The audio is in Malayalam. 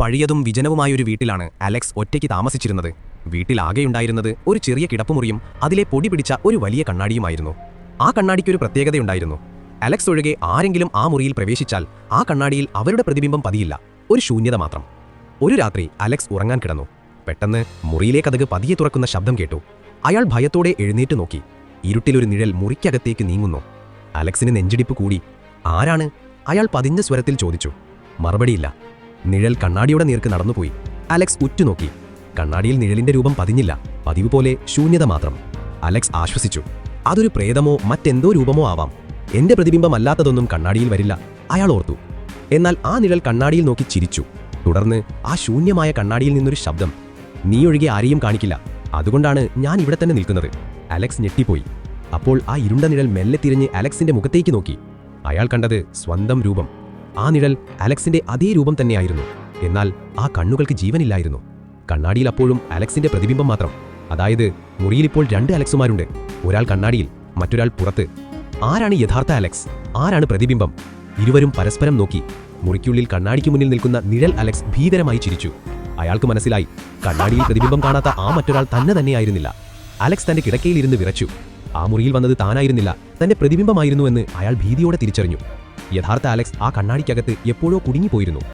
പഴിയതും വിജനവുമായൊരു വീട്ടിലാണ് അലക്സ് ഒറ്റയ്ക്ക് താമസിച്ചിരുന്നത്. വീട്ടിലാകെയുണ്ടായിരുന്നത് ഒരു ചെറിയ കിടപ്പുമുറിയും അതിലെ പൊടി പിടിച്ച ഒരു വലിയ കണ്ണാടിയുമായിരുന്നു. ആ കണ്ണാടിക്കൊരു പ്രത്യേകതയുണ്ടായിരുന്നു. അലക്സ് ഒഴികെ ആരെങ്കിലും ആ മുറിയിൽ പ്രവേശിച്ചാൽ ആ കണ്ണാടിയിൽ അവരുടെ പ്രതിബിംബം പതിയില്ല. ഒരു ശൂന്യത മാത്രം. ഒരു രാത്രി അലക്സ് ഉറങ്ങാൻ കിടന്നു. പെട്ടെന്ന് മുറിയിലെ കഥക് പതിയെ തുറക്കുന്ന ശബ്ദം കേട്ടു. അയാൾ ഭയത്തോടെ എഴുന്നേറ്റ് നോക്കി. ഇരുട്ടിലൊരു നിഴൽ മുറിക്കകത്തേക്ക് നീങ്ങുന്നു. അലക്സിന് നെഞ്ചിടിപ്പ് കൂടി. ആരാണ്? അയാൾ പതിഞ്ഞ സ്വരത്തിൽ ചോദിച്ചു. മറുപടിയില്ല. നിഴൽ കണ്ണാടിയുടെ നേർക്ക് നടന്നുപോയി. അലക്സ് ഉറ്റുനോക്കി. കണ്ണാടിയിൽ നിഴലിന്റെ രൂപം പതിഞ്ഞില്ല. പതിവ് പോലെ ശൂന്യത മാത്രം. അലക്സ് ആശ്വസിച്ചു. അതൊരു പ്രേതമോ മറ്റെന്തോ രൂപമോ ആവാം. എന്റെ പ്രതിബിംബമല്ലാത്തതൊന്നും കണ്ണാടിയിൽ വരില്ല. അയാൾ ഓർത്തു. എന്നാൽ ആ നിഴൽ കണ്ണാടിയിൽ നോക്കി ചിരിച്ചു. തുടർന്ന് ആ ശൂന്യമായ കണ്ണാടിയിൽ നിന്നൊരു ശബ്ദം. നീ ഒഴികെ ആരെയും കാണിക്കില്ല. അതുകൊണ്ടാണ് ഞാൻ ഇവിടെ തന്നെ നിൽക്കുന്നത്. അലക്സ് ഞെട്ടിപ്പോയി. അപ്പോൾ ആ ഇരുണ്ട നിഴൽ മെല്ലെ തിരിഞ്ഞ് അലക്സിന്റെ മുഖത്തേക്ക് നോക്കി. അയാൾ കണ്ടത് സ്വന്തം രൂപം. ആ നിഴൽ അലക്സിന്റെ അതേ രൂപം തന്നെയായിരുന്നു. എന്നാൽ ആ കണ്ണുകൾക്ക് ജീവനില്ലായിരുന്നു. കണ്ണാടിയിൽ അപ്പോഴും അലക്സിന്റെ പ്രതിബിംബം മാത്രം. അതായത് മുറിയിൽ ഇപ്പോൾ രണ്ട് അലക്സുമാരുണ്ട്. ഒരാൾ കണ്ണാടിയിൽ മറ്റൊരാൾ പുറത്ത്. ആരാണ് യഥാർത്ഥ അലക്സ്? ആരാണ് പ്രതിബിംബം? ഇരുവരും പരസ്പരം നോക്കി. മുറിക്കുള്ളിൽ കണ്ണാടിക്ക് മുന്നിൽ നിൽക്കുന്ന നിഴൽ അലക്സ് ഭീകരമായി ചിരിച്ചു. അയാൾക്ക് മനസ്സിലായി കണ്ണാടിയിൽ പ്രതിബിംബം കാണാത്ത ആ മറ്റൊരാൾ തന്നെ തന്നെയായിരുന്നില്ല. അലക്സ് തന്റെ കിടക്കയിലിരുന്ന് വിറച്ചു. ആ മുറിയിൽ വന്നത് താനായിരുന്നില്ല തന്റെ പ്രതിബിംബമായിരുന്നു എന്ന് അയാൾ ഭീതിയോടെ തിരിച്ചറിഞ്ഞു. യഥാർത്ഥ അലക്സ് ആ കണ്ണാടിക്കകത്ത് എപ്പോഴോ കുടുങ്ങിപ്പോയിരുന്നു.